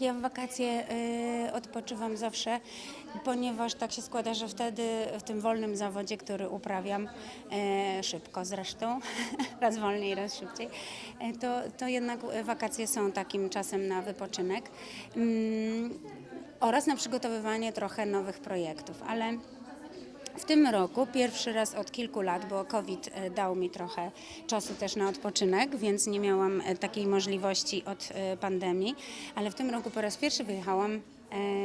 Ja w wakacje y, odpoczywam zawsze, ponieważ tak się składa, że wtedy w tym wolnym zawodzie, który uprawiam e, szybko zresztą, raz wolniej, raz szybciej, e, to, to jednak wakacje są takim czasem na wypoczynek. Mm, oraz na przygotowywanie trochę nowych projektów, ale tym roku pierwszy raz od kilku lat, bo COVID e, dał mi trochę czasu też na odpoczynek, więc nie miałam e, takiej możliwości od e, pandemii, ale w tym roku po raz pierwszy wyjechałam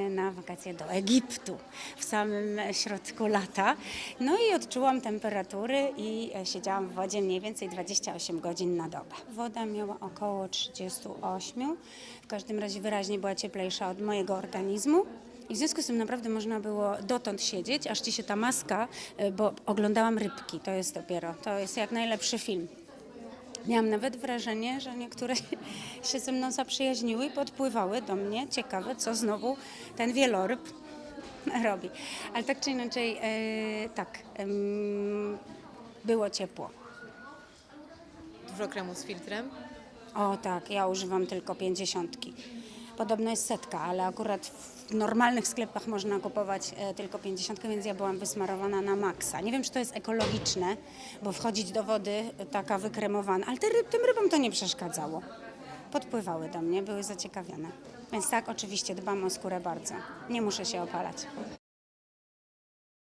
na wakacje do Egiptu w samym środku lata. No i odczułam temperatury i siedziałam w wodzie mniej więcej 28 godzin na dobę. Woda miała około 38, w każdym razie wyraźnie była cieplejsza od mojego organizmu. I w związku z tym naprawdę można było dotąd siedzieć, aż ci się ta maska, y, bo oglądałam rybki, to jest dopiero, to jest jak najlepszy film. Miałam nawet wrażenie, że niektóre się ze mną zaprzyjaźniły i podpływały do mnie. Ciekawe, co znowu ten wieloryb robi. Ale tak czy inaczej, e, tak, em, było ciepło. Dużo kremu z filtrem. O tak, ja używam tylko pięćdziesiątki. Podobno jest setka, ale akurat w normalnych sklepach można kupować e, tylko pięćdziesiątkę, więc ja byłam wysmarowana na maksa. Nie wiem, czy to jest ekologiczne, bo wchodzić do wody e, taka wykremowana, ale tym rybom to nie przeszkadzało. Podpływały do mnie, były zaciekawione. Więc tak, oczywiście dbam o skórę bardzo. Nie muszę się opalać.